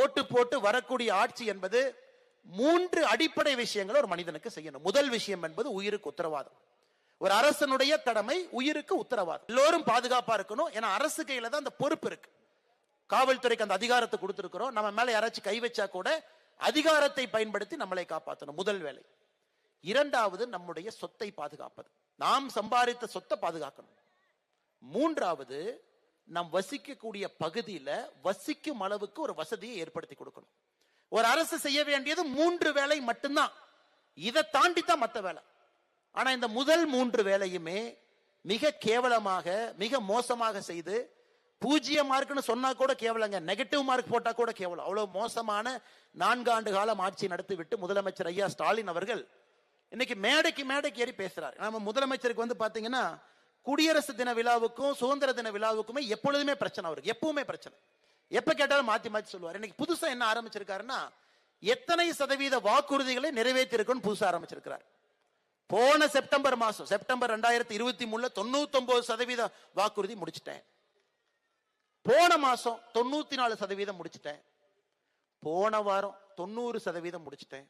ஓட்டு போட்டு வரக்கூடிய ஆட்சி என்பது மூன்று அடிப்படை விஷயங்களை ஒரு மனிதனுக்கு செய்யணும். முதல் விஷயம் என்பது உயிருக்கு உத்தரவாதம். ஒரு அரசனுடைய கடமை உயிருக்கு உத்தரவாதம். எல்லோரும் பாதுகாப்பா இருக்கணும். ஏன்னா அரசு கையில தான் அந்த பொறுப்பு இருக்கு. காவல்துறைக்கு அந்த அதிகாரத்தை கொடுத்துருக்கிறோம். நம்ம மேல யாராச்சும் கை வச்சா கூட அதிகாரத்தை பயன்படுத்தி நம்மளை காப்பாற்றணும் முதல் வேலை. இரண்டாவது நம்முடைய சொத்தை பாதுகாப்பது. நாம் சம்பாதித்த சொத்தை பாதுகாக்கணும். மூன்றாவது நாம் வசிக்கக்கூடிய பகுதியில வசிக்கும் அளவுக்கு ஒரு வசதியை ஏற்படுத்தி கொடுக்கணும். ஒரு அரசு செய்ய வேண்டியது மூன்று வேலை மட்டும்தான். இதை தாண்டி தான் மற்ற வேலை. ஆனா இந்த முதல் மூன்று வேலையுமே மிக கேவலமாக மிக மோசமாக செய்து பூஜ்ஜிய மார்க்னு சொன்னா கூட கேவலங்க. நெகட்டிவ் மார்க் போட்டா கூட கேவலம். அவ்வளவு மோசமான நான்கு ஆண்டு காலம் ஆட்சி நடத்தி விட்டு முதலமைச்சர் ஐயா ஸ்டாலின் அவர்கள் இன்னைக்கு மேடைக்கு மேடைக்கு ஏறி பேசுறாரு. நம்ம முதலமைச்சருக்கு வந்து பாத்தீங்கன்னா குடியரசு தின விழாவுக்கும் சுதந்திர தின விழாவுக்குமே எப்பொழுதுமே பிரச்சனை அவருக்கு. எப்பவுமே பிரச்சனை. எப்ப கேட்டாலும் மாத்தி மாத்தி சொல்லுவார். இன்னைக்கு புதுசா என்ன ஆரம்பிச்சிருக்காருன்னா எத்தனை சதவீத வாக்குறுதிகளை நிறைவேற்றிருக்குன்னு புதுசா ஆரம்பிச்சிருக்கிறார். போன செப்டம்பர் மாசம் செப்டம்பர் ரெண்டாயிரத்தி இருபத்தி மூணுல தொண்ணூத்தி ஒன்பது சதவீத வாக்குறுதி முடிச்சிட்டேன். போன மாசம் தொண்ணூத்தி நாலு சதவீதம் முடிச்சிட்டேன். போன வாரம் தொண்ணூறு சதவீதம் முடிச்சிட்டேன்.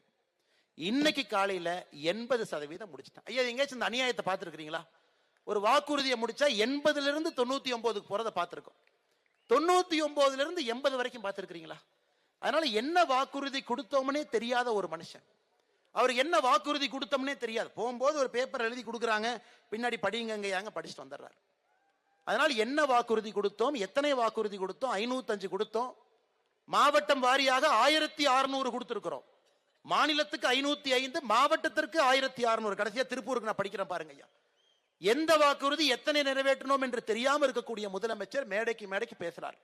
இன்னைக்கு காலையில எண்பது சதவீதம் முடிச்சிட்டேன். ஐயா எங்கேயாச்சும் இந்த அநியாயத்தை பார்த்துருக்கீங்களா ஒரு வாக்குறுதியை முடிச்சா எண்பதுல இருந்து தொண்ணூத்தி ஒன்பதுக்கு போறத பார்த்திருக்கோம். தொண்ணூத்தி ஒன்பதுல இருந்து எண்பது வரைக்கும் பார்த்திருக்கிறீங்களா? அதனால என்ன வாக்குறுதி கொடுத்தோம்னே தெரியாத ஒரு மனுஷன். அவர் என்ன வாக்குறுதி கொடுத்தோம்னே தெரியாது. போகும்போது ஒரு பேப்பர் எழுதி கொடுக்குறாங்க பின்னாடி படிங்கங்கயாங்க படிச்சுட்டு வந்துடுறாரு. அதனால என்ன வாக்குறுதி கொடுத்தோம் எத்தனை வாக்குறுதி கொடுத்தோம் ஐநூத்தஞ்சு கொடுத்தோம். மாவட்டம் வாரியாக ஆயிரத்தி அறுநூறு கொடுத்துருக்குறோம். மாநிலத்துக்கு ஐநூத்தி ஐந்து மாவட்டத்திற்கு ஆயிரத்தி அறுநூறு. கடைசியா திருப்பூருக்கு நான் படிக்கிறேன் பாருங்க ஐயா. எந்த வாக்குறுதி எத்தனை நிறைவேற்றணும் என்று தெரியாமல் இருக்கக்கூடிய முதலமைச்சர் மேடைக்கு மேடைக்கு பேசுறார்.